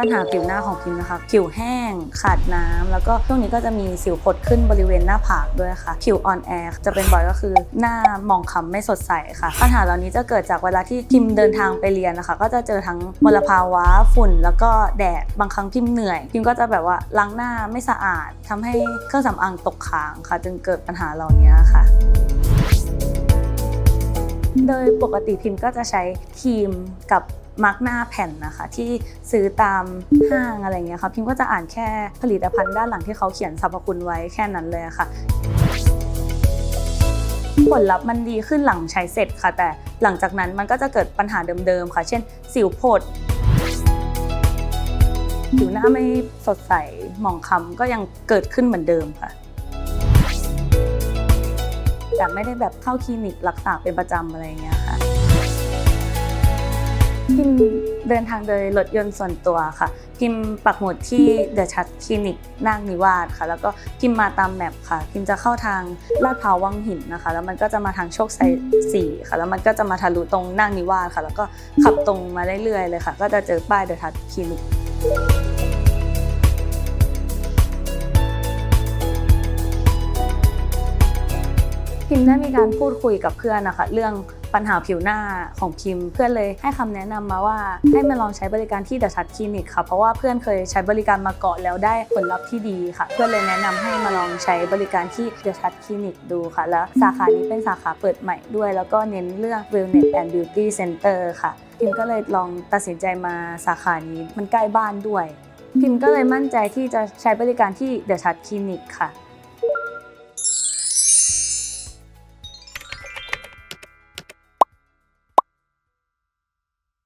ปัญหาผิวหน้าของพิมนะคะ ผิวแห้ง ขาดน้ำแล้วก็ช่วงนี้ก็จะมีสิวผดขึ้นบริเวณหน้าผากด้วยค่ะ ผิวอ่อนแอจะเป็นบ่อยก็คือหน้ามองคล้ำไม่สดใสค่ะ ปัญหาเหล่านี้จะเกิดจากเวลาที่พิมเดินทางไปเรียนนะคะ ก็จะเจอทั้งมลภาวะฝุ่น แล้วก็แดด บางครั้งพิมเหนื่อย พิมก็จะแบบว่าล้างหน้าไม่สะอาดทำให้เครื่องสำอางตกค้างค่ะ จึงเกิดปัญหาเหล่านี้ค่ะ โดยปกติพิมพ์ก็จะใช้ครีมกับมาร์กหน้าแผ่นนะคะ ที่ซื้อตามห้างอะไรเงี้ยค่ะพิมพ์ก็จะอ่านแค่ผลิตภัณฑ์ด้านหลังที่เขาเขียนสรรพคุณไว้แค่นั้นเลยค่ะผลลัพธ์มันดีขึ้นหลังใช้เสร็จค่ะ แต่หลังจากนั้นมันก็จะเกิดปัญหาเดิมๆค่ะ เช่น สิวผดผิวหน้าไม่สดใสหมองคล้ำก็ยังเกิดขึ้นเหมือนเดิมค่ะ แต่ไม่ได้แบบเข้าคลินิกรักษาเป็นประจำอะไรอย่างเงี้ยค่ะพิมเดินทางโดยรถยนต์ส่วนตัวค่ะ พิมปักหมุดที่เดอะชัดคลินิกนาคนิวาสค่ะ แล้วก็พิมมาตามแมปค่ะ พิมจะเข้าทางลาดพร้าววังหินนะคะ แล้วมันก็จะมาทางโชคชัยสี่ค่ะ แล้วมันก็จะมาทะลุตรงนาคนิวาสค่ะ แล้วก็ขับตรงมาเรื่อยๆเลยค่ะ ก็จะเจอป้ายเดอะชัดคลินิก พิมได้มีการพูดคุยกับเพื่อนนะคะเรื่องปัญหาผิวหน้าของพิมเพื่อนเลยให้คำแนะนำมาว่าให้มาลองใช้บริการที่เดอะชัดคลินิกค่ะเพราะว่าเพื่อนเคยใช้บริการมาก่อนแล้วได้ผลลัพธ์ที่ดีค่ะ เพื่อนเลยแนะนำให้มาลองใช้บริการที่เดอะชัดคลินิกดูค่ะ แล้วสาขานี้เป็นสาขาเปิดใหม่ด้วย แล้วก็เน้นเรื่อง wellness and beauty center ค่ะ พิมก็เลยลองตัดสินใจมาสาขานี้มันใกล้บ้านด้วย พิมก็เลยมั่นใจที่จะใช้บริการที่เดอะชัดคลินิกค่ะ